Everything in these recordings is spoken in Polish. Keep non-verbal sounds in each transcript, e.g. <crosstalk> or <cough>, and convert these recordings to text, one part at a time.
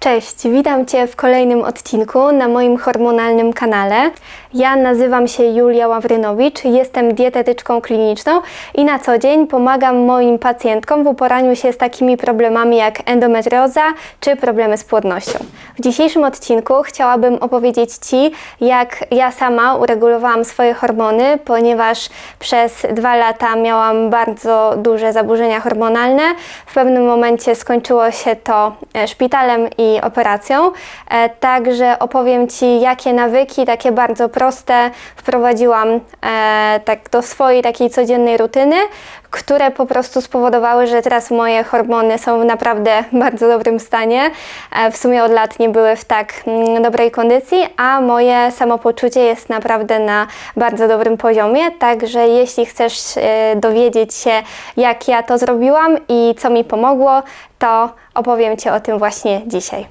Cześć, witam Cię w kolejnym odcinku na moim hormonalnym kanale. Ja nazywam się Julia Ławrynowicz, jestem dietetyczką kliniczną i na co dzień pomagam moim pacjentkom w uporaniu się z takimi problemami jak endometrioza czy problemy z płodnością. W dzisiejszym odcinku chciałabym opowiedzieć Ci, jak ja sama uregulowałam swoje hormony, ponieważ przez dwa lata miałam bardzo duże zaburzenia hormonalne. W pewnym momencie skończyło się to e, szpitalem i operacją. E, Także opowiem Ci, jakie nawyki, takie bardzo proste, wprowadziłam e, tak do swojej takiej codziennej rutyny, które po prostu spowodowały, że teraz moje hormony są w naprawdę <laughs> bardzo dobrym stanie. E, W sumie od lat nie były w tak mm, dobrej kondycji, a moje samopoczucie jest naprawdę na bardzo dobrym poziomie. Także jeśli chcesz e, dowiedzieć się, jak ja to zrobiłam i co mi pomogło, to opowiem Ci o tym właśnie dzisiaj.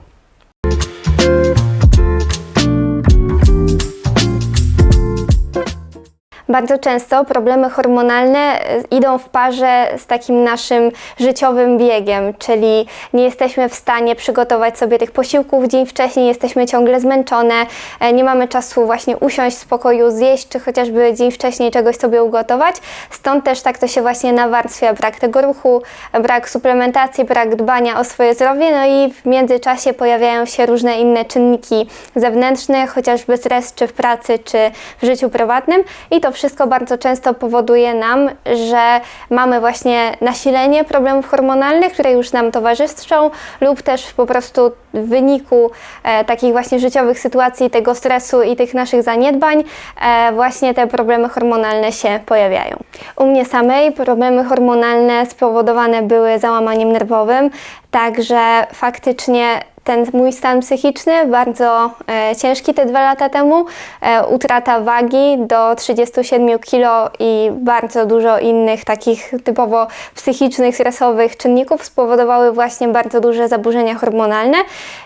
Bardzo często problemy hormonalne e, idą w parze z takim naszym życiowym biegiem, czyli nie jesteśmy w stanie przygotować sobie tych posiłków dzień wcześniej, jesteśmy ciągle zmęczone, e, nie mamy czasu właśnie usiąść w spokoju, zjeść, czy chociażby dzień wcześniej czegoś sobie ugotować. Stąd też tak to się właśnie nawarstwia, brak tego ruchu, brak suplementacji, brak dbania o swoje zdrowie, no i w międzyczasie pojawiają się różne inne czynniki zewnętrzne, chociażby stres, czy w pracy, czy w życiu prywatnym i to wszystko bardzo często powoduje nam, że mamy właśnie nasilenie problemów hormonalnych, które już nam towarzyszą lub też po prostu w wyniku e, takich właśnie życiowych sytuacji, tego stresu i tych naszych zaniedbań e, właśnie te problemy hormonalne się pojawiają. U mnie samej problemy hormonalne spowodowane były załamaniem nerwowym, także faktycznie ten mój stan psychiczny bardzo e, ciężki te dwa lata temu, e, utrata wagi do 37 kg i bardzo dużo innych takich typowo psychicznych, stresowych czynników spowodowały właśnie bardzo duże zaburzenia hormonalne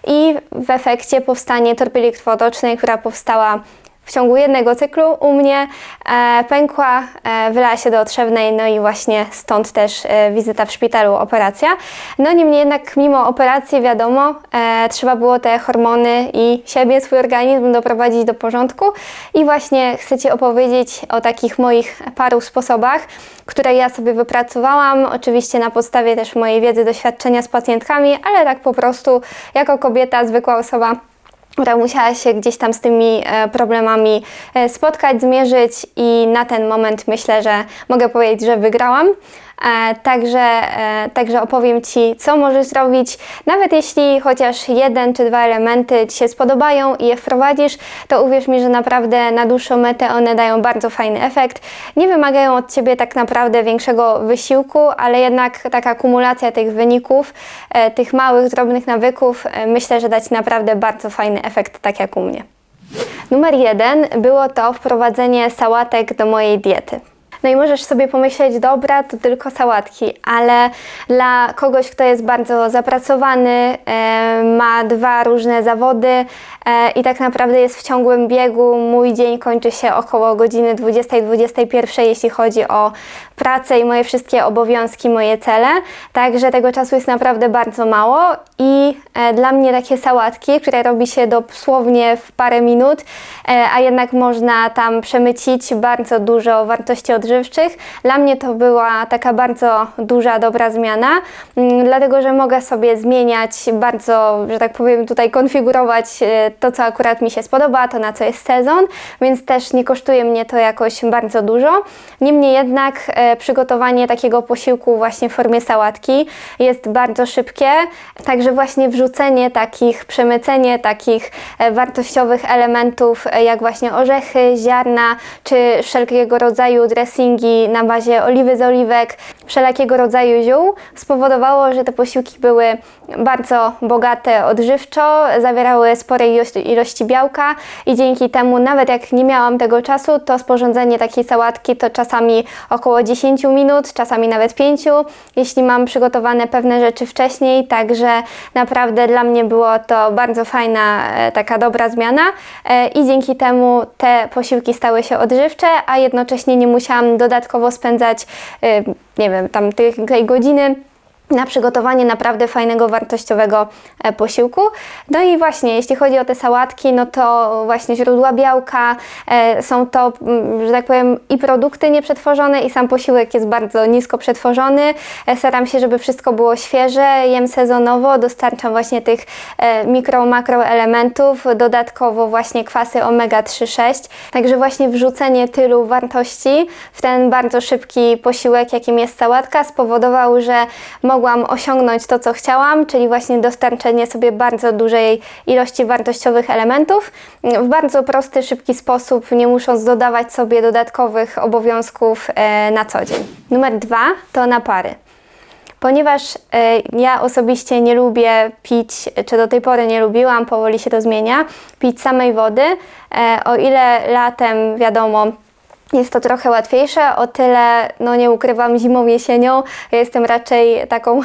i w efekcie powstanie torpili krwotocznej, która powstała w ciągu jednego cyklu u mnie e, pękła, e, wylała się do otrzewnej, no i właśnie stąd też e, wizyta w szpitalu, operacja. No niemniej jednak mimo operacji wiadomo, e, trzeba było te hormony i siebie, swój organizm doprowadzić do porządku i właśnie chcę Ci opowiedzieć o takich moich paru sposobach, które ja sobie wypracowałam, oczywiście na podstawie też mojej wiedzy, doświadczenia z pacjentkami, ale tak po prostu jako kobieta, zwykła osoba która musiała się gdzieś tam z tymi e, problemami e, spotkać, zmierzyć i na ten moment myślę, że mogę powiedzieć, że wygrałam. E, Także, e, także opowiem Ci, co możesz zrobić. Nawet jeśli chociaż jeden czy dwa elementy Ci się spodobają i je wprowadzisz, to uwierz mi, że naprawdę na dłuższą metę one dają bardzo fajny efekt. Nie wymagają od Ciebie tak naprawdę większego wysiłku, ale jednak taka kumulacja tych wyników, e, tych małych, drobnych nawyków, myślę, że da Ci naprawdę bardzo fajny efekt, tak jak u mnie. Numer jeden było to wprowadzenie sałatek do mojej diety. No i możesz sobie pomyśleć, dobra, to tylko sałatki, ale dla kogoś, kto jest bardzo zapracowany, ma dwa różne zawody e, i tak naprawdę jest w ciągłym biegu, mój dzień kończy się około godziny 20-21, jeśli chodzi o pracę i moje wszystkie obowiązki, moje cele, także tego czasu jest naprawdę bardzo mało i e, dla mnie takie sałatki, które robi się dosłownie w parę minut, e, a jednak można tam przemycić bardzo dużo wartości odżywczych. Dla mnie to była taka bardzo duża, dobra zmiana, mm, dlatego że mogę sobie zmieniać bardzo, że tak powiem, tutaj konfigurować e, to, co akurat mi się spodoba, to na co jest sezon, więc też nie kosztuje mnie to jakoś bardzo dużo. Niemniej jednak e, przygotowanie takiego posiłku właśnie w formie sałatki jest bardzo szybkie, także właśnie wrzucenie takich, przemycenie takich e, wartościowych elementów, e, jak właśnie orzechy, ziarna, czy wszelkiego rodzaju dressingi na bazie oliwy z oliwek, wszelakiego rodzaju ziół, spowodowało, że te posiłki były bardzo bogate odżywczo, zawierały spore ilości białka i dzięki temu, nawet jak nie miałam tego czasu, to sporządzenie takiej sałatki to czasami około 10 minut, czasami nawet 5, jeśli mam przygotowane pewne rzeczy wcześniej, także naprawdę dla mnie było to bardzo fajna, e, taka dobra zmiana e, i dzięki temu te posiłki stały się odżywcze, a jednocześnie nie musiałam dodatkowo spędzać, e, nie wiem, tam tej godziny na przygotowanie naprawdę fajnego, wartościowego e, posiłku. No i właśnie, jeśli chodzi o te sałatki, no to właśnie źródła białka, e, są to, mm, że tak powiem, i produkty nieprzetworzone, i sam posiłek jest bardzo nisko przetworzony. E, Staram się, żeby wszystko było świeże, jem sezonowo, dostarczam właśnie tych mikro, makroelementów, dodatkowo właśnie kwasy omega-3, 6. Także właśnie wrzucenie tylu wartości w ten bardzo szybki posiłek, jakim jest sałatka, spowodował, że mogłam osiągnąć to, co chciałam, czyli właśnie dostarczenie sobie bardzo dużej ilości wartościowych elementów w bardzo prosty, szybki sposób, nie musząc dodawać sobie dodatkowych obowiązków e, na co dzień. Numer dwa to napary. Ponieważ e, ja osobiście nie lubię pić, czy do tej pory nie lubiłam, powoli się to zmienia, pić samej wody, e, o ile latem wiadomo, jest to trochę łatwiejsze, o tyle, no nie ukrywam, zimą, jesienią ja jestem raczej taką,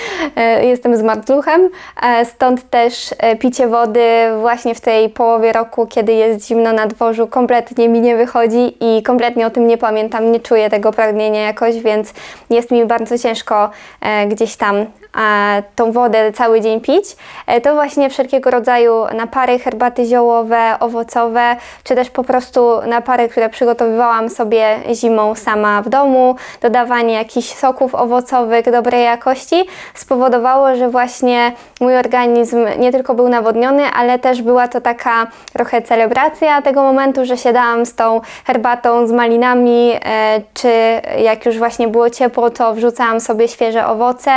<laughs> jestem zmartluchem, e, stąd też e, picie wody właśnie w tej połowie roku, kiedy jest zimno na dworzu, kompletnie mi nie wychodzi i kompletnie o tym nie pamiętam, nie czuję tego pragnienia jakoś, więc jest mi bardzo ciężko e, gdzieś tam tą wodę cały dzień pić, e, to właśnie wszelkiego rodzaju napary, herbaty ziołowe, owocowe, czy też po prostu napary, które przygotowywałam sobie zimą sama w domu, dodawanie jakichś soków owocowych dobrej jakości spowodowało, że właśnie mój organizm nie tylko był nawodniony, ale też była to taka trochę celebracja tego momentu, że siadałam z tą herbatą z malinami, e, czy jak już właśnie było ciepło, to wrzucałam sobie świeże owoce,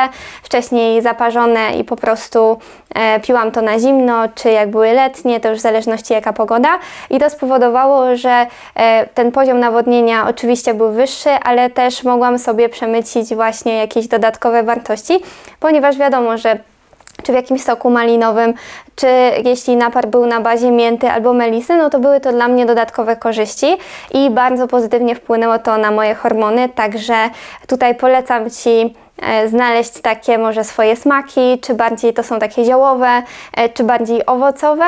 wcześniej zaparzone i po prostu e, piłam to na zimno, czy jak były letnie, to już w zależności jaka pogoda. I to spowodowało, że e, ten poziom nawodnienia oczywiście był wyższy, ale też mogłam sobie przemycić właśnie jakieś dodatkowe wartości, ponieważ wiadomo, że czy w jakimś soku malinowym, czy jeśli napar był na bazie mięty albo melisy, no to były to dla mnie dodatkowe korzyści i bardzo pozytywnie wpłynęło to na moje hormony, także tutaj polecam Ci znaleźć takie może swoje smaki, czy bardziej to są takie ziołowe, e, czy bardziej owocowe.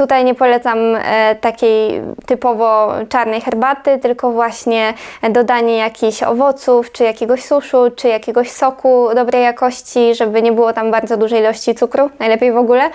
Tutaj nie polecam e, takiej typowo czarnej herbaty, tylko właśnie dodanie jakichś owoców, czy jakiegoś suszu, czy jakiegoś soku dobrej jakości, żeby nie było tam bardzo dużej ilości cukru, najlepiej w ogóle.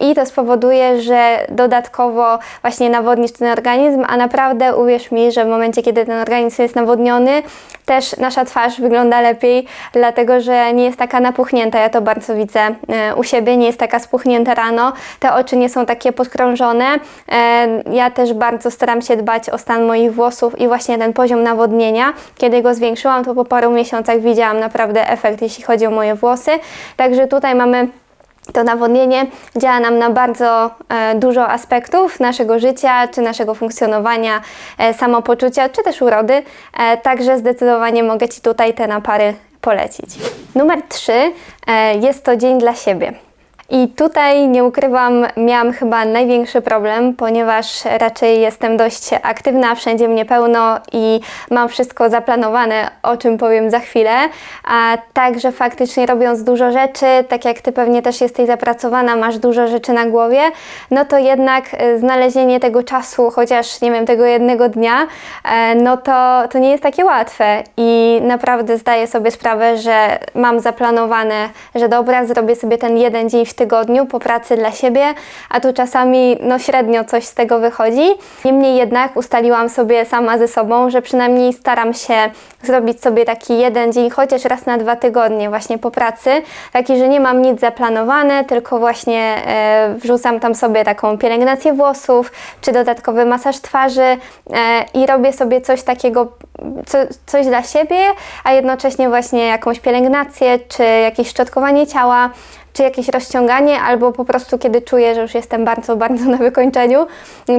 I to spowoduje, że dodatkowo właśnie nawodnisz ten organizm, a naprawdę uwierz mi, że w momencie, kiedy ten organizm jest nawodniony, też nasza twarz wygląda lepiej, dlatego że nie jest taka napuchnięta. Ja to bardzo widzę e, u siebie, nie jest taka spuchnięta rano, te oczy nie są takie podkrążone. E, Ja też bardzo staram się dbać o stan moich włosów i właśnie ten poziom nawodnienia. Kiedy go zwiększyłam, to po paru miesiącach widziałam naprawdę efekt, jeśli chodzi o moje włosy. Także tutaj mamy to nawodnienie działa nam na bardzo e, dużo aspektów naszego życia, czy naszego funkcjonowania, e, samopoczucia, czy też urody. E, także zdecydowanie mogę Ci tutaj te napary polecić. Numer 3 e, jest to dzień dla siebie. I tutaj nie ukrywam, miałam chyba największy problem, ponieważ raczej jestem dość aktywna, wszędzie mnie pełno i mam wszystko zaplanowane, o czym powiem za chwilę. A także faktycznie robiąc dużo rzeczy, tak jak ty pewnie też jesteś zapracowana, masz dużo rzeczy na głowie, no to jednak e, znalezienie tego czasu, chociaż nie wiem, tego jednego dnia, e, no to, to nie jest takie łatwe. I naprawdę zdaję sobie sprawę, że mam zaplanowane, że dobra, zrobię sobie ten jeden dzień w tygodniu po pracy dla siebie, a tu czasami no średnio coś z tego wychodzi. Niemniej jednak ustaliłam sobie sama ze sobą, że przynajmniej staram się zrobić sobie taki jeden dzień, chociaż raz na dwa tygodnie właśnie po pracy, taki, że nie mam nic zaplanowane, tylko właśnie e, wrzucam tam sobie taką pielęgnację włosów, czy dodatkowy masaż twarzy e, i robię sobie coś takiego, co, coś dla siebie, a jednocześnie właśnie jakąś pielęgnację, czy jakieś szczotkowanie ciała, czy jakieś rozciąganie, albo po prostu kiedy czuję, że już jestem bardzo, bardzo na wykończeniu,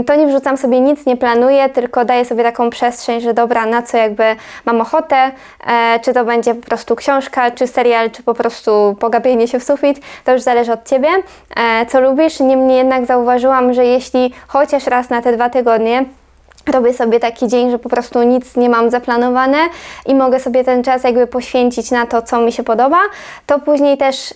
to nie wrzucam sobie nic, nie planuję, tylko daję sobie taką przestrzeń, że dobra, na co jakby mam ochotę, e, czy to będzie po prostu książka, czy serial, czy po prostu pogapienie się w sufit, to już zależy od Ciebie, e, co lubisz. Niemniej jednak zauważyłam, że jeśli chociaż raz na te dwa tygodnie robię sobie taki dzień, że po prostu nic nie mam zaplanowane i mogę sobie ten czas jakby poświęcić na to, co mi się podoba, to później też y,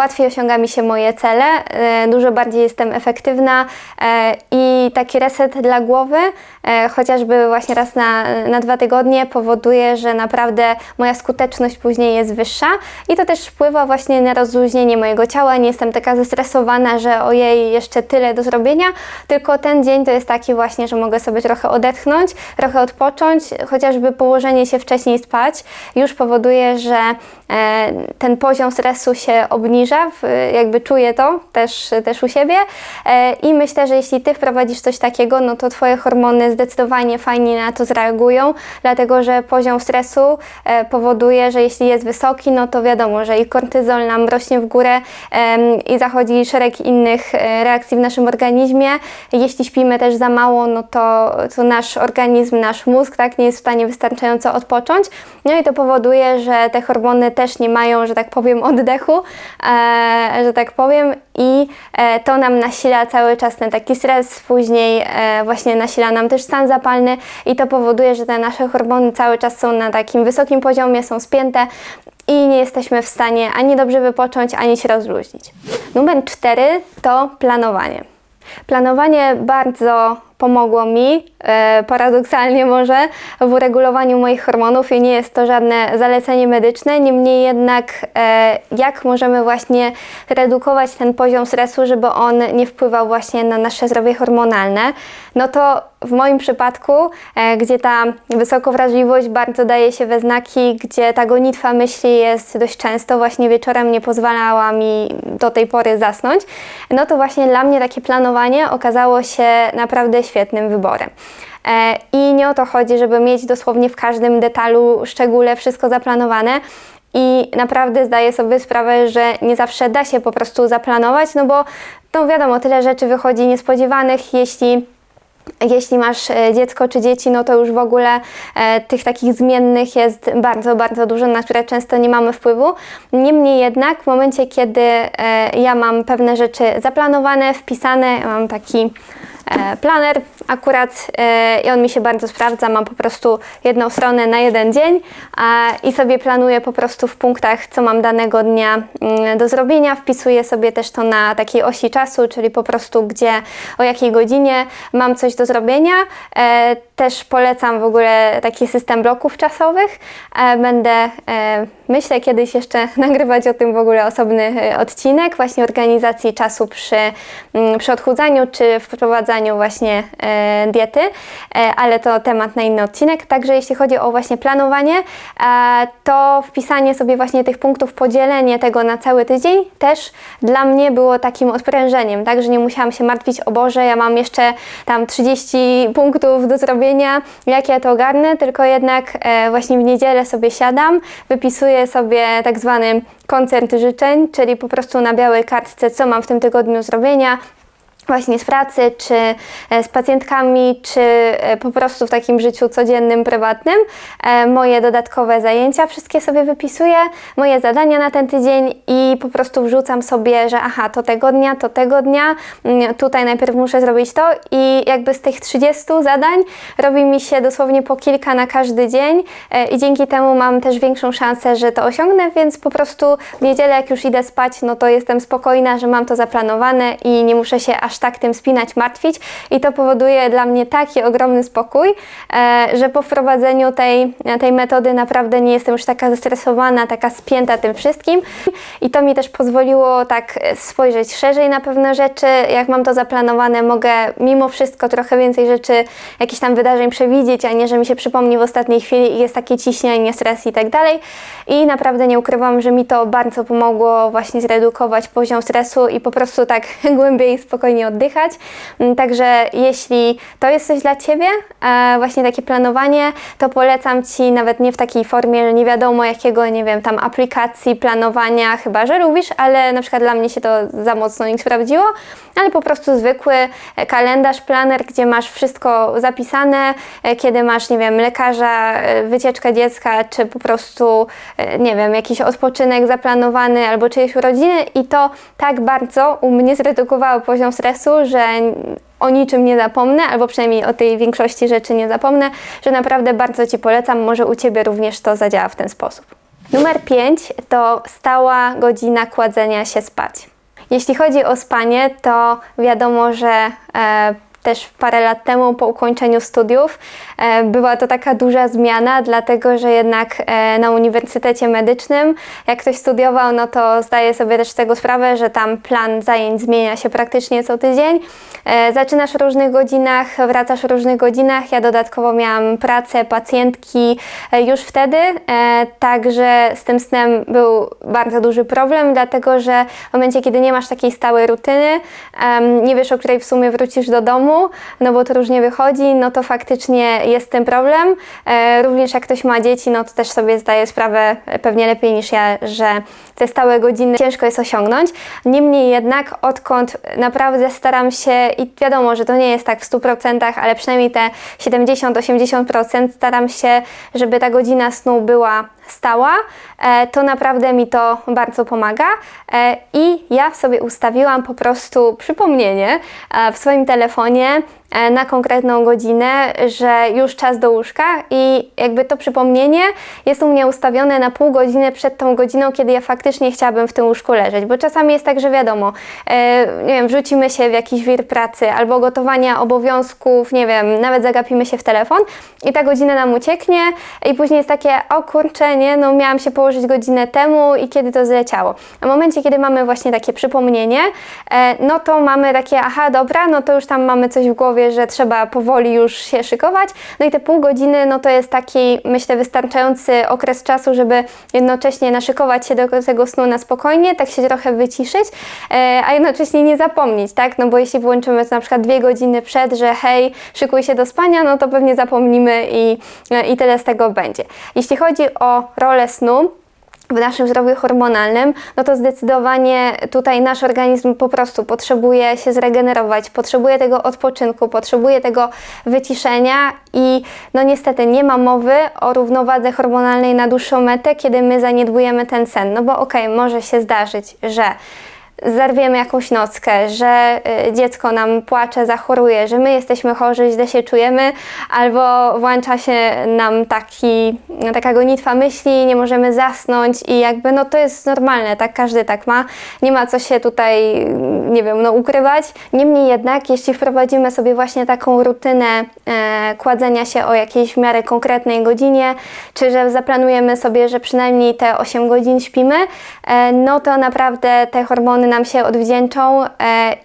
łatwiej osiąga mi się moje cele, e, dużo bardziej jestem efektywna e, i taki reset dla głowy, e, chociażby właśnie raz na, na dwa tygodnie powoduje, że naprawdę moja skuteczność później jest wyższa i to też wpływa właśnie na rozluźnienie mojego ciała. Nie jestem taka zestresowana, że ojej, jeszcze tyle do zrobienia, tylko ten dzień to jest taki właśnie, że mogę sobie trochę odetchnąć, trochę odpocząć, chociażby położenie się wcześniej spać już powoduje, że ten poziom stresu się obniża, jakby czuję to też, też u siebie e, i myślę, że jeśli Ty wprowadzisz coś takiego, no to Twoje hormony zdecydowanie fajnie na to zareagują, dlatego że poziom stresu e, powoduje, że jeśli jest wysoki, no to wiadomo, że i kortyzol nam rośnie w górę i zachodzi szereg innych e, reakcji w naszym organizmie. Jeśli śpimy też za mało, no to, to nasz organizm, nasz mózg tak, nie jest w stanie wystarczająco odpocząć. No i to powoduje, że te hormony też nie mają, że tak powiem, oddechu, że tak powiem, i e, to nam nasila cały czas ten taki stres, później e, właśnie nasila nam też stan zapalny i to powoduje, że te nasze hormony cały czas są na takim wysokim poziomie, są spięte i nie jesteśmy w stanie ani dobrze wypocząć, ani się rozluźnić. Numer cztery to planowanie. Planowanie bardzo pomogło mi, e, paradoksalnie może, w uregulowaniu moich hormonów i nie jest to żadne zalecenie medyczne, niemniej jednak e, jak możemy właśnie redukować ten poziom stresu, żeby on nie wpływał właśnie na nasze zdrowie hormonalne, no to w moim przypadku, e, gdzie ta wysokowrażliwość bardzo daje się we znaki, gdzie ta gonitwa myśli jest dość często, właśnie wieczorem nie pozwalała mi do tej pory zasnąć, no to właśnie dla mnie takie planowanie okazało się naprawdę świetnym wyborem. E, I nie o to chodzi, żeby mieć dosłownie w każdym detalu, szczególe wszystko zaplanowane. I naprawdę zdaję sobie sprawę, że nie zawsze da się po prostu zaplanować, no bo no wiadomo, tyle rzeczy wychodzi niespodziewanych, jeśli jeśli masz e, dziecko czy dzieci, no to już w ogóle e, tych takich zmiennych jest bardzo, bardzo dużo, na które często nie mamy wpływu. Niemniej jednak w momencie, kiedy e, ja mam pewne rzeczy zaplanowane, wpisane, mam taki planer akurat e, i on mi się bardzo sprawdza. Mam po prostu jedną stronę na jeden dzień i sobie planuję po prostu w punktach, co mam danego dnia mm, do zrobienia. Wpisuję sobie też to na takiej osi czasu, czyli po prostu gdzie, o jakiej godzinie mam coś do zrobienia. E, też polecam w ogóle taki system bloków czasowych. E, będę, e, myślę, kiedyś jeszcze <laughs> nagrywać o tym w ogóle osobny e, odcinek, właśnie organizacji czasu przy, mm, przy odchudzaniu czy wprowadzaniu właśnie e, diety, e, ale to temat na inny odcinek. Także jeśli chodzi o właśnie planowanie, e, to wpisanie sobie właśnie tych punktów, podzielenie tego na cały tydzień też dla mnie było takim odprężeniem, tak, że nie musiałam się martwić, o Boże, ja mam jeszcze tam 30 punktów do zrobienia, jak ja to ogarnę, tylko jednak właśnie w niedzielę sobie siadam, wypisuję sobie tak zwany koncert życzeń, czyli po prostu na białej kartce, co mam w tym tygodniu zrobienia, właśnie z pracy, czy e, z pacjentkami, czy e, po prostu w takim życiu codziennym, prywatnym. E, Moje dodatkowe zajęcia wszystkie sobie wypisuję, moje zadania na ten tydzień i po prostu wrzucam sobie, że aha, to tego dnia, to tego dnia, mm, tutaj najpierw muszę zrobić to i jakby z tych 30 zadań robi mi się dosłownie po kilka na każdy dzień i dzięki temu mam też większą szansę, że to osiągnę, więc po prostu w niedzielę jak już idę spać, no to jestem spokojna, że mam to zaplanowane i nie muszę się aż tak tym spinać, martwić i to powoduje dla mnie taki ogromny spokój, e, że po wprowadzeniu tej, tej metody naprawdę nie jestem już taka zestresowana, taka spięta tym wszystkim. I to mi też pozwoliło tak spojrzeć szerzej na pewne rzeczy, jak mam to zaplanowane, mogę mimo wszystko trochę więcej rzeczy, jakichś tam wydarzeń przewidzieć, a nie, że mi się przypomni w ostatniej chwili i jest takie ciśnienie, stres i tak dalej. I naprawdę nie ukrywam, że mi to bardzo pomogło właśnie zredukować poziom stresu i po prostu tak <laughs> głębiej, spokojnie oddychać. Mm, Także jeśli to jest coś dla Ciebie, e, właśnie takie planowanie, to polecam Ci nawet nie w takiej formie, że nie wiadomo jakiego, nie wiem, tam aplikacji planowania, chyba że lubisz, ale na przykład dla mnie się to za mocno nie sprawdziło, ale po prostu zwykły e, kalendarz, planer, gdzie masz wszystko zapisane, e, kiedy masz, nie wiem, lekarza, wycieczkę dziecka, czy po prostu, nie wiem, jakiś odpoczynek zaplanowany albo czyjeś urodziny i to tak bardzo u mnie zredukowało poziom stresu, że o niczym nie zapomnę, albo przynajmniej o tej większości rzeczy nie zapomnę, że naprawdę bardzo Ci polecam, może u Ciebie również to zadziała w ten sposób. Numer 5 to stała godzina kładzenia się spać. Jeśli chodzi o spanie, to wiadomo, że e, też parę lat temu po ukończeniu studiów e, była to taka duża zmiana, dlatego że jednak e, na Uniwersytecie Medycznym, jak ktoś studiował, no to zdaje sobie też z tego sprawę, że tam plan zajęć zmienia się praktycznie co tydzień. E, zaczynasz w różnych godzinach, wracasz w różnych godzinach. Ja dodatkowo miałam pracę pacjentki już wtedy, także z tym snem był bardzo duży problem, dlatego że w momencie, kiedy nie masz takiej stałej rutyny, nie wiesz, o której w sumie wrócisz do domu, no bo to różnie wychodzi, no to faktycznie jest ten problem. E, również jak ktoś ma dzieci, no to też sobie zdaje sprawę e, pewnie lepiej niż ja, że te stałe godziny ciężko jest osiągnąć. Niemniej jednak, odkąd naprawdę staram się i wiadomo, że to nie jest tak w 100%, ale przynajmniej te 70-80% staram się, żeby ta godzina snu była stała, e, to naprawdę mi to bardzo pomaga. E, I ja sobie ustawiłam po prostu przypomnienie e, w swoim telefonie na konkretną godzinę, że już czas do łóżka i jakby to przypomnienie jest u mnie ustawione na pół godziny przed tą godziną, kiedy ja faktycznie chciałabym w tym łóżku leżeć, bo czasami jest tak, że wiadomo, e, nie wiem, wrzucimy się w jakiś wir pracy albo gotowania obowiązków, nie wiem, nawet zagapimy się w telefon i ta godzina nam ucieknie i później jest takie, o kurczę, nie, no miałam się położyć godzinę temu i kiedy to zleciało. A w momencie, kiedy mamy właśnie takie przypomnienie, e, no to mamy takie, aha, dobra, no to już tam mamy coś w głowie, że trzeba powoli już się szykować. No i te pół godziny, no to jest taki, myślę, wystarczający okres czasu, żeby jednocześnie naszykować się do tego snu na spokojnie, tak się trochę wyciszyć, e, a jednocześnie nie zapomnieć, tak? No bo jeśli włączymy to na przykład dwie godziny przed, że hej, szykuj się do spania, no to pewnie zapomnimy i, i tyle z tego będzie. Jeśli chodzi o rolę snu, w naszym zdrowiu hormonalnym, no to zdecydowanie tutaj nasz organizm po prostu potrzebuje się zregenerować, potrzebuje tego odpoczynku, potrzebuje tego wyciszenia i no niestety nie ma mowy o równowadze hormonalnej na dłuższą metę, kiedy my zaniedbujemy ten sen. No bo okej, okay, może się zdarzyć, że zerwiemy jakąś nockę, że y, dziecko nam płacze, zachoruje, że my jesteśmy chorzy, źle się czujemy, albo włącza się nam taki, taka gonitwa myśli, nie możemy zasnąć i jakby no to jest normalne, tak każdy tak ma, nie ma co się tutaj, nie wiem, no ukrywać. Niemniej jednak, jeśli wprowadzimy sobie właśnie taką rutynę e, kładzenia się o jakiejś w miarę konkretnej godzinie, czy że zaplanujemy sobie, że przynajmniej te 8 godzin śpimy, e, no to naprawdę te hormony nam się odwdzięczą e,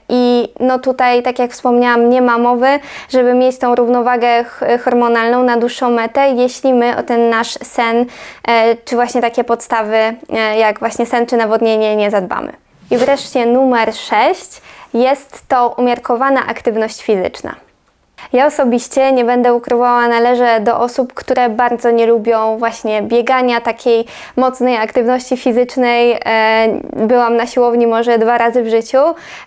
i no tutaj, tak jak wspomniałam, nie ma mowy, żeby mieć tą równowagę hormonalną na dłuższą metę, jeśli my o ten nasz sen, e, czy właśnie takie podstawy, e, jak właśnie sen czy nawodnienie nie zadbamy. I wreszcie numer 6 jest to umiarkowana aktywność fizyczna. Ja osobiście nie będę ukrywała, należę do osób, które bardzo nie lubią właśnie biegania, takiej mocnej aktywności fizycznej. E, byłam na siłowni może dwa razy w życiu.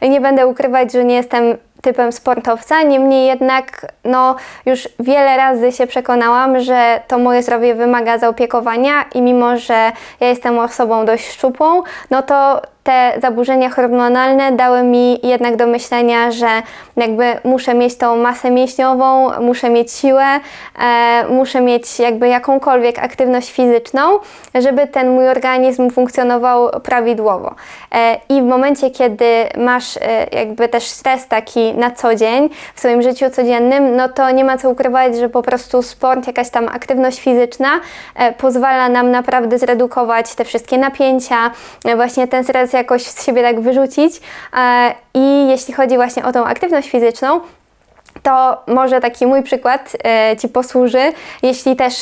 Nie będę ukrywać, że nie jestem typem sportowca, niemniej jednak no, już wiele razy się przekonałam, że to moje zdrowie wymaga zaopiekowania i mimo, że ja jestem osobą dość szczupłą, no to te zaburzenia hormonalne dały mi jednak do myślenia, że jakby muszę mieć tą masę mięśniową, muszę mieć siłę, e, muszę mieć jakby jakąkolwiek aktywność fizyczną, żeby ten mój organizm funkcjonował prawidłowo. E, I w momencie, kiedy masz e, jakby też stres taki na co dzień w swoim życiu codziennym, no to nie ma co ukrywać, że po prostu sport, jakaś tam aktywność fizyczna e, pozwala nam naprawdę zredukować te wszystkie napięcia, e, właśnie ten stres jakoś z siebie tak wyrzucić. E, I jeśli chodzi właśnie o tą aktywność fizyczną, to może taki mój przykład e, Ci posłuży, jeśli też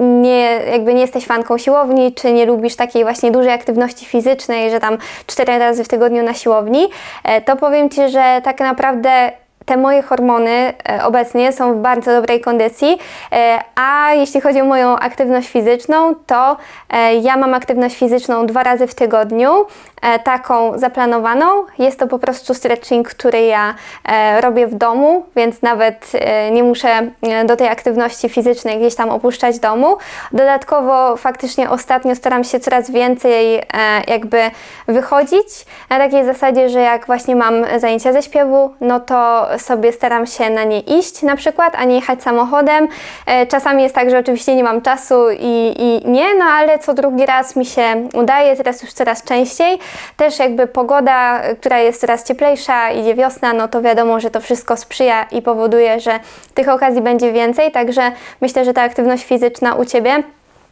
nie, jakby nie jesteś fanką siłowni, czy nie lubisz takiej właśnie dużej aktywności fizycznej, że tam cztery razy w tygodniu na siłowni, e, to powiem Ci, że tak naprawdę te moje hormony e, obecnie są w bardzo dobrej kondycji, e, a jeśli chodzi o moją aktywność fizyczną, to e, ja mam aktywność fizyczną dwa razy w tygodniu, taką zaplanowaną. Jest to po prostu stretching, który ja robię w domu, więc nawet nie muszę do tej aktywności fizycznej gdzieś tam opuszczać domu. Dodatkowo faktycznie ostatnio staram się coraz więcej jakby wychodzić na takiej zasadzie, że jak właśnie mam zajęcia ze śpiewu, no to sobie staram się na nie iść na przykład, a nie jechać samochodem. E, Czasami jest tak, że oczywiście nie mam czasu i, i nie, no ale co drugi raz mi się udaje, teraz już coraz częściej. Też jakby pogoda, która jest coraz cieplejsza, idzie wiosna, no to wiadomo, że to wszystko sprzyja i powoduje, że tych okazji będzie więcej, także myślę, że ta aktywność fizyczna u Ciebie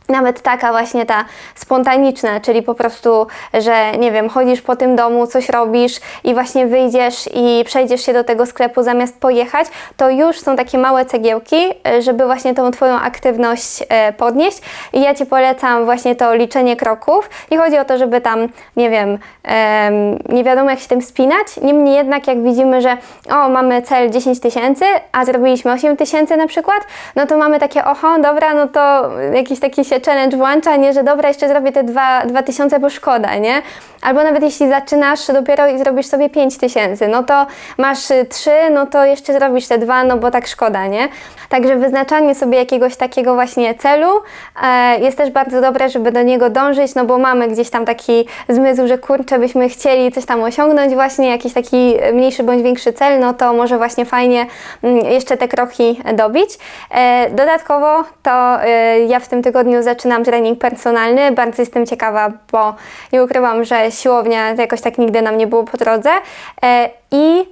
nawet taka właśnie ta spontaniczna, czyli po prostu, że nie wiem, chodzisz po tym domu, coś robisz i właśnie wyjdziesz i przejdziesz się do tego sklepu zamiast pojechać, to już są takie małe cegiełki, żeby właśnie tą Twoją aktywność e, podnieść. I ja Ci polecam właśnie to liczenie kroków. Nie chodzi o to, żeby tam, nie wiem, em, nie wiadomo jak się tym spinać. Niemniej jednak, jak widzimy, że o, mamy cel 10 tysięcy, a zrobiliśmy 8 tysięcy na przykład, no to mamy takie, oho, dobra, no to jakiś taki się challenge włącza, nie, że dobra, jeszcze zrobię te 2, 2 tysiące, bo szkoda, nie? Albo nawet jeśli zaczynasz dopiero i zrobisz sobie 5 tysięcy, no to masz y, 3, no to jeszcze zrobisz te 2, no bo tak szkoda, nie? Także wyznaczanie sobie jakiegoś takiego właśnie celu e, jest też bardzo dobre, żeby do niego dążyć, no bo mamy gdzieś tam taki zmysł, że kurczę, byśmy chcieli coś tam osiągnąć właśnie, jakiś taki mniejszy bądź większy cel, no to może właśnie fajnie mm, jeszcze te kroki dobić. E, dodatkowo to e, ja w tym tygodniu zaczynam trening personalny, bardzo jestem ciekawa, bo nie ukrywam, że siłownia jakoś tak nigdy nam nie było po drodze. E, i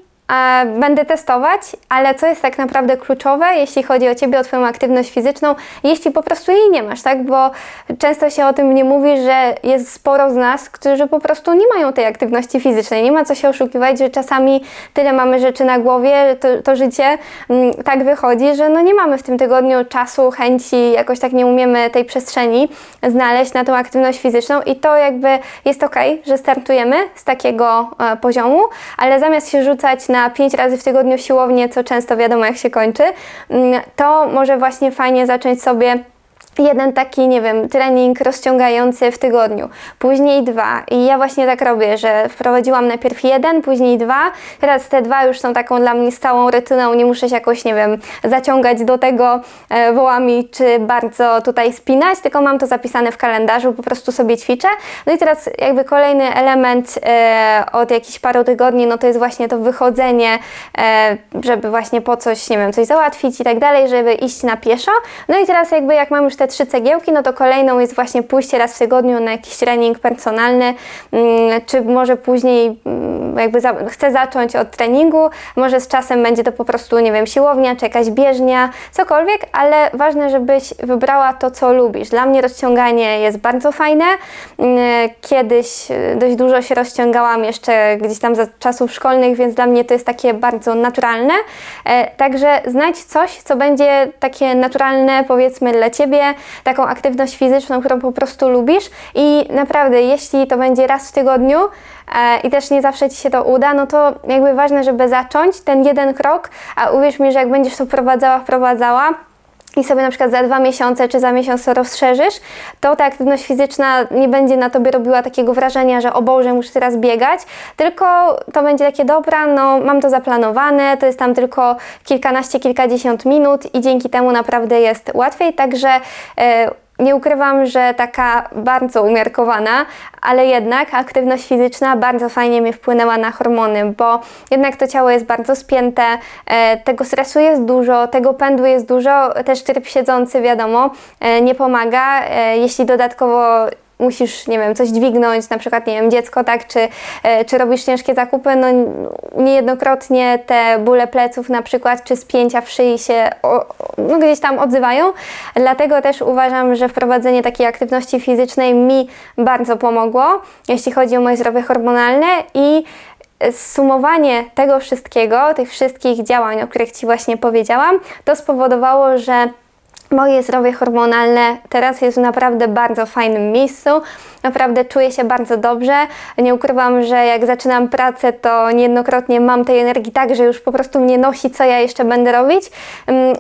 będę testować, ale co jest tak naprawdę kluczowe, jeśli chodzi o Ciebie, o Twoją aktywność fizyczną, jeśli po prostu jej nie masz, tak? Bo często się o tym nie mówi, że jest sporo z nas, którzy po prostu nie mają tej aktywności fizycznej. Nie ma co się oszukiwać, że czasami tyle mamy rzeczy na głowie, to, to życie mm, tak wychodzi, że no nie mamy w tym tygodniu czasu, chęci, jakoś tak nie umiemy tej przestrzeni znaleźć na tą aktywność fizyczną i to jakby jest ok, że startujemy z takiego e, poziomu, ale zamiast się rzucać na 5 razy w tygodniu siłownię, co często wiadomo jak się kończy, mm, to może właśnie fajnie zacząć sobie jeden taki, nie wiem, trening rozciągający w tygodniu, później dwa. I ja właśnie tak robię, że wprowadziłam najpierw jeden, później dwa. Teraz te dwa już są taką dla mnie stałą rytyną, nie muszę się jakoś, nie wiem, zaciągać do tego e, wołami, czy bardzo tutaj spinać, tylko mam to zapisane w kalendarzu, po prostu sobie ćwiczę. No i teraz jakby kolejny element e, od jakichś paru tygodni, no to jest właśnie to wychodzenie, e, żeby właśnie po coś, nie wiem, coś załatwić i tak dalej, żeby iść na pieszo. No i teraz jakby jak mam już te trzy cegiełki, no to kolejną jest właśnie pójście raz w tygodniu na jakiś trening personalny, mm, czy może później mm, jakby za, chcę zacząć od treningu, może z czasem będzie to po prostu, nie wiem, siłownia, czy jakaś bieżnia, cokolwiek, ale ważne, żebyś wybrała to, co lubisz. Dla mnie rozciąganie jest bardzo fajne. Mm, Kiedyś y, dość dużo się rozciągałam jeszcze gdzieś tam za czasów szkolnych, więc dla mnie to jest takie bardzo naturalne. E, Także znajdź coś, co będzie takie naturalne, powiedzmy, dla Ciebie, taką aktywność fizyczną, którą po prostu lubisz i naprawdę, jeśli to będzie raz w tygodniu i też nie zawsze Ci się to uda, no to jakby ważne, żeby zacząć ten jeden krok, a uwierz mi, że jak będziesz to wprowadzała, wprowadzała, i sobie na przykład za dwa miesiące czy za miesiąc to rozszerzysz, to ta aktywność fizyczna nie będzie na tobie robiła takiego wrażenia, że o Boże, muszę teraz biegać, tylko to będzie takie dobra, no mam to zaplanowane, to jest tam tylko kilkanaście, kilkadziesiąt minut i dzięki temu naprawdę jest łatwiej, także e, nie ukrywam, że taka bardzo umiarkowana, ale jednak aktywność fizyczna bardzo fajnie mi wpłynęła na hormony, bo jednak to ciało jest bardzo spięte, e, tego stresu jest dużo, tego pędu jest dużo, też tryb siedzący wiadomo e, nie pomaga, e, jeśli dodatkowo musisz, nie wiem, coś dźwignąć, na przykład, nie wiem, dziecko, tak, czy, e, czy robisz ciężkie zakupy, no niejednokrotnie te bóle pleców na przykład, czy spięcia w szyi się o, no, gdzieś tam odzywają. Dlatego też uważam, że wprowadzenie takiej aktywności fizycznej mi bardzo pomogło, jeśli chodzi o moje zdrowie hormonalne i sumowanie tego wszystkiego, tych wszystkich działań, o których Ci właśnie powiedziałam, to spowodowało, że Moje zdrowie hormonalne teraz jest w naprawdę bardzo fajnym miejscu. Naprawdę czuję się bardzo dobrze. Nie ukrywam, że jak zaczynam pracę, to niejednokrotnie mam tej energii tak, że już po prostu mnie nosi, co ja jeszcze będę robić.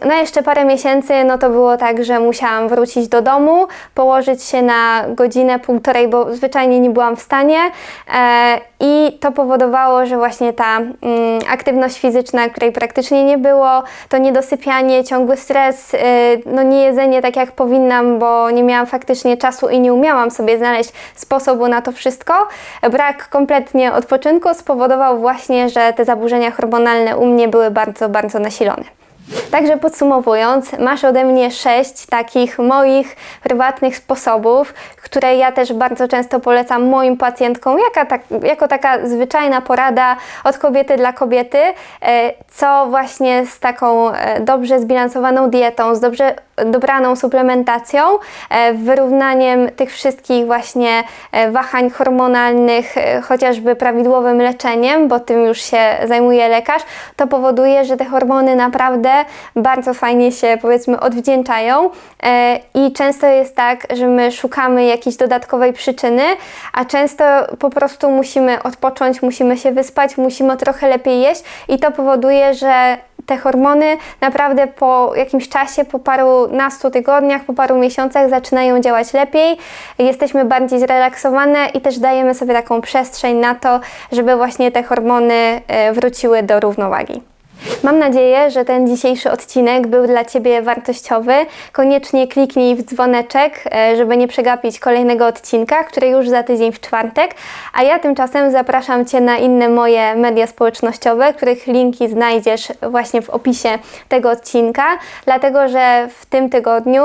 No jeszcze parę miesięcy, no to było tak, że musiałam wrócić do domu, położyć się na godzinę, półtorej, bo zwyczajnie nie byłam w stanie. E, I to powodowało, że właśnie ta mm, aktywność fizyczna, której praktycznie nie było, to niedosypianie, ciągły stres, y, no no nie jedzenie tak jak powinnam, bo nie miałam faktycznie czasu i nie umiałam sobie znaleźć sposobu na to wszystko. Brak kompletnie odpoczynku spowodował właśnie, że te zaburzenia hormonalne u mnie były bardzo, bardzo nasilone. Także podsumowując, masz ode mnie sześć takich moich prywatnych sposobów, które ja też bardzo często polecam moim pacjentkom, jaka tak, jako taka zwyczajna porada od kobiety dla kobiety, e, co właśnie z taką e, dobrze zbilansowaną dietą, z dobrze dobraną suplementacją, e, wyrównaniem tych wszystkich właśnie e, wahań hormonalnych, e, chociażby prawidłowym leczeniem, bo tym już się zajmuje lekarz, to powoduje, że te hormony naprawdę bardzo fajnie się powiedzmy odwdzięczają. I często jest tak, że my szukamy jakiejś dodatkowej przyczyny, a często po prostu musimy odpocząć, musimy się wyspać, musimy trochę lepiej jeść i to powoduje, że te hormony naprawdę po jakimś czasie, po parunastu tygodniach, po paru miesiącach zaczynają działać lepiej, jesteśmy bardziej zrelaksowane i też dajemy sobie taką przestrzeń na to, żeby właśnie te hormony e, wróciły do równowagi. Mam nadzieję, że ten dzisiejszy odcinek był dla Ciebie wartościowy. Koniecznie kliknij w dzwoneczek, e, żeby nie przegapić kolejnego odcinka, który już za tydzień w czwartek. A ja tymczasem zapraszam Cię na inne moje media społecznościowe, których linki znajdziesz właśnie w opisie tego odcinka, dlatego że w tym tygodniu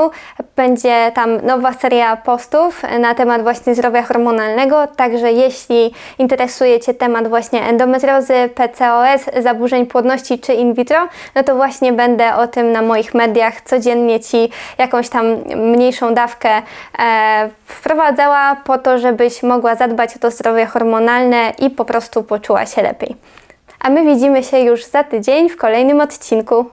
będzie tam nowa seria postów na temat właśnie zdrowia hormonalnego. Także jeśli interesuje Cię temat właśnie endometriozy, PCOS, zaburzeń płodności czy in vitro, no to właśnie będę o tym na moich mediach codziennie Ci jakąś tam mniejszą dawkę e, wprowadzała po to, żebyś mogła zadbać o to zdrowie hormonalne i po prostu poczuła się lepiej. A my widzimy się już za tydzień w kolejnym odcinku.